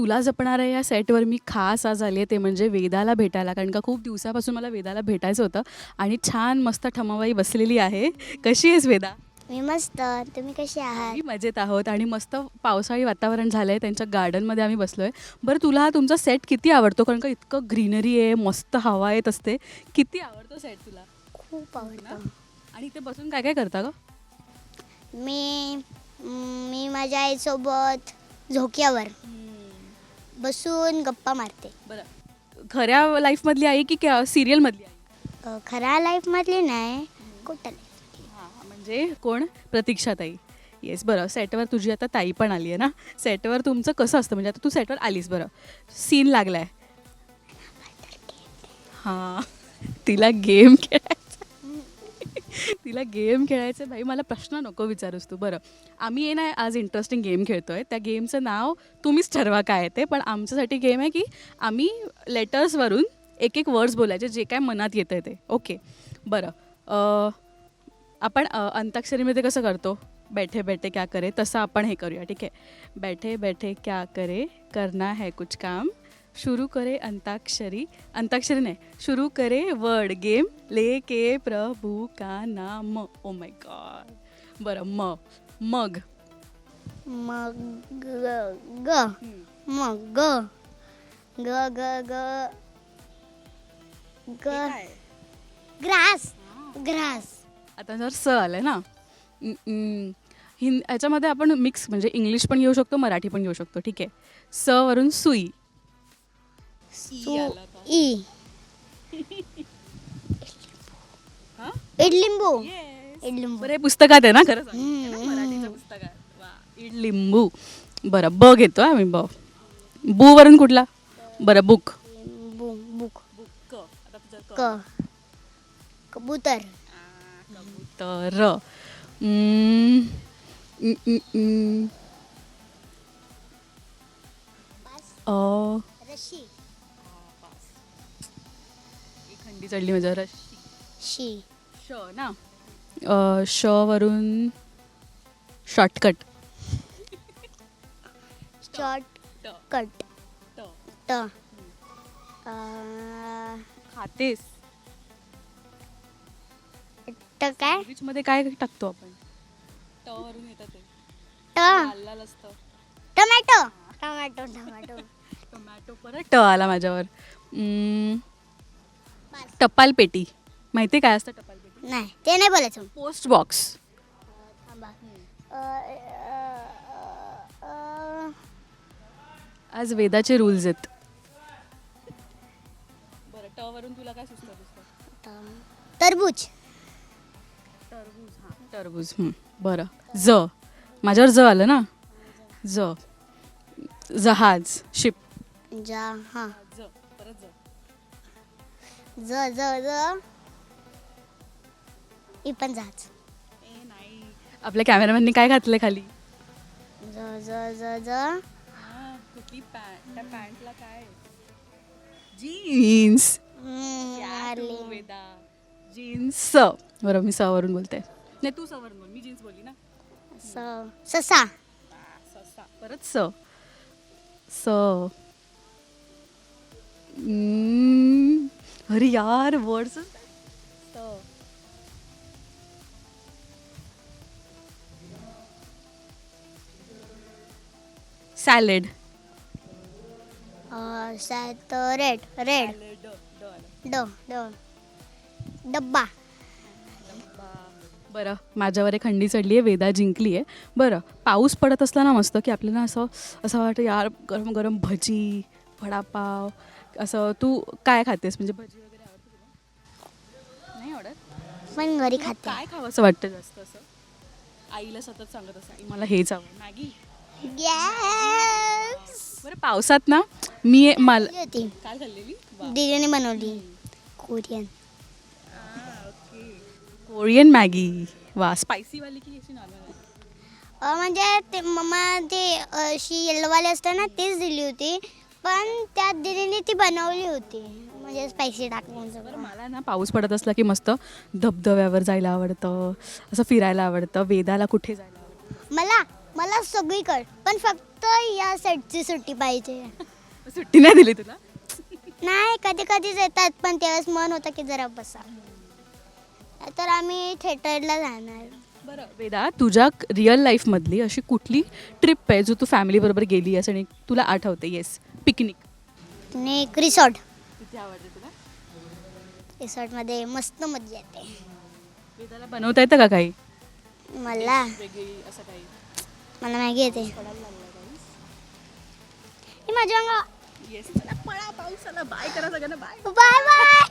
तुला जपणाऱ्या या सेटवर मी खास आज आली आहे ते म्हणजे वेदाला भेटायला. कारण का खूप दिवसापासून मला वेदाला भेटायचं होतं आणि छान मस्त ठमाबाई बसलेली आहे. कशी आहेस वेदा? मी मस्त. तुम्ही कसे आहात? आम्ही मजेत आहोत आणि मस्त पावसाळी वातावरण झालं आहे त्यांच्या गार्डनमध्ये आम्ही बसलो आहे बरं तुला हा तुमचा सेट किती आवडतो? कारण का इतकं ग्रीनरी आहे मस्त हवा येत असते. किती आवडतो सेट तुला? खूप आवडतं. आणि इथे बसून काय काय करता ग? मी मी माझ्या आईसोबत झोक्यावर. बसून गप्पा मारते. बरं. खऱ्या लाईफमधली आई की सिरियलमधली आई? अ, खऱ्या लाईफमधली नाही कुठं हां म्हणजे कोण? प्रतीक्षाताई. येस बरं. सेटवर तुझी आता ताई पण आली आहे ना? सेटवर तुमचं कसं असतं? म्हणजे आता तू सेटवर आलीस बरं. सीन लागलाय. हां तिला गेम खेळायचा. तिला गेम खेळायचं भाई मला प्रश्न नको विचारूस तू. बरं. आम्ही ये ना आज इंटरेस्टिंग गेम खेळतोय. त्या गेमचं नाव तुम्हीच ठरवा काय ते. पण आमच्यासाठी गेम आहे की आम्ही लेटर्सवरून एक एक वर्ड्स बोलायचे जे काय मनात येतं आहे ते. ओके बरं. आपण अंताक्षरीमध्ये कसं करतो? बैठे बैठे क्या करे? तसं आपण हे करूया. ठीक आहे? बैठे बैठे क्या करे? करना है कुछ काम. शुरू करे अंताक्षरी. अंताक्षरी नाही. शुरू करे वर्ड गेम लेके प्रभू का नाम. ओ माय गॉड बरं म. मग. मग ग ग. मग ग. ग ग ग. ग. ग्रास. ग्रास. आता जर स आलं ना. अं, अं, हिं याच्यामध्ये आपण मिक्स म्हणजे इंग्लिश पण घेऊ शकतो मराठी पण घेऊ शकतो. ठीक आहे. स वरून सुई. सु ई हां इडलिंबू इडलिंबू. बरं हे पुस्तकात आहे ना? खरं सांग. हे ना मराठीचं पुस्तक आहे. वा इडलिंबू. बरं ब घेतो आम्ही ब बू वरून कुठला? बरं बुक. लिंबू बुक. बुक. आता तुझं क. कबूतर. तर. अ, रशी खंडी चढली माझ्या रशी शी. श ना. अ, श वरून शॉर्टकट शॉर्ट कट ट. अ, खातेस. ट काय? सँडविच मध्ये काय टाकतो आपण? ट वरून येतं ते. ट. लाल लाल असतं. टोमॅटो. Tomato tomato. टोमॅटो परत ट आला माझ्यावर. हम्म, टपाल पेटी माहिती आहे काय असतं टपाल पेटी नाही ते नाही बोलायचं. पोस्ट बॉक्स आज वेदाचे रूल्स आहेत. बरं ट वरून तुला काय सुचतं त- तरबूज टरबूज. हां. टरबूज हं, बरं. ज. माझ्यावर ज आलं ना? ज. जहाज. शिप. जा हा ज. परत ज. ज ज ज. ही पण जाच नाही. आपल्या कॅमेरामॅननी काय घातलं खाली? ज ज ज ज. कुठली पॅन्ट? त्या पॅन्टला काय? जीन्स. हम्म, आली. जीन्स. बरं मी स वरून बोलते. नाही तू स वरून बोल. मी जीन्स बोलली ना? स. ससा. ससा. परत स. स. अरे यार वर्ड्स सॅलेड अ, सात रेड रेड. ड ड डब्बा. बरं माझ्यावर एक हंडी चढली आहे वेदा जिंकली आहे. बरं पाऊस पडत असला ना मस्त की आपल्याला असं असं वाटतं यार गरम गरम भजी वडापाव असं तू काय खातेस? म्हणजे भजी वगैरे आवडते तुला? नाही आवडत. पण घरी खाते. काय खावं असं वाटतं जास्त असं? आईला सतत सांगत असं आई मला हेच हवं मॅगी? गॅस बरं पावसात ना मी मला होती. काय खाल्लेली? दीदीने बनवली. कोरियन. Korean Maggi. वा स्पायसीवाली की अशी नॉर्मल म्हणजे ते मम्मा ते अशी येल्लोवाली असते ना तीच दिली होती. पण त्यात दीदीने ती बनवली होती. म्हणजे स्पायसी टाकून बरं सगळं. मला ना पाऊस पडत असला की मस्त धबधब्यावर जायला आवडतं असं फिरायला आवडतं वेदाला कुठे जायला आवडतं? मला मला सगळीकडे. पण फक्त फक्त या सेटची सुट्टी पाहिजे. सुट्टी नाही दिली तुला? नाही कधी कधीच येतात पण त्यावेळेस मन होतं की जरा बसा. तर आम्ही थिएटरला जाणार. बरं वेदा तुझ्या रिअल लाईफमधली अशी कुठली ट्रिप आहे जो तू फॅमिलीबरोबर गेली आहेस आणि तुला आठवते? Yes picnic. एक रिसॉर्ट. आवडते तुला? रिसॉर्टमध्ये मस्त मजा येते. वेदाला बनवता येतं का काही? मला. वेगळी असं काही? मला मॅगी येते. ही माझ्या पळा पाऊस बाय करा सगळ्यांना. Bye bye bye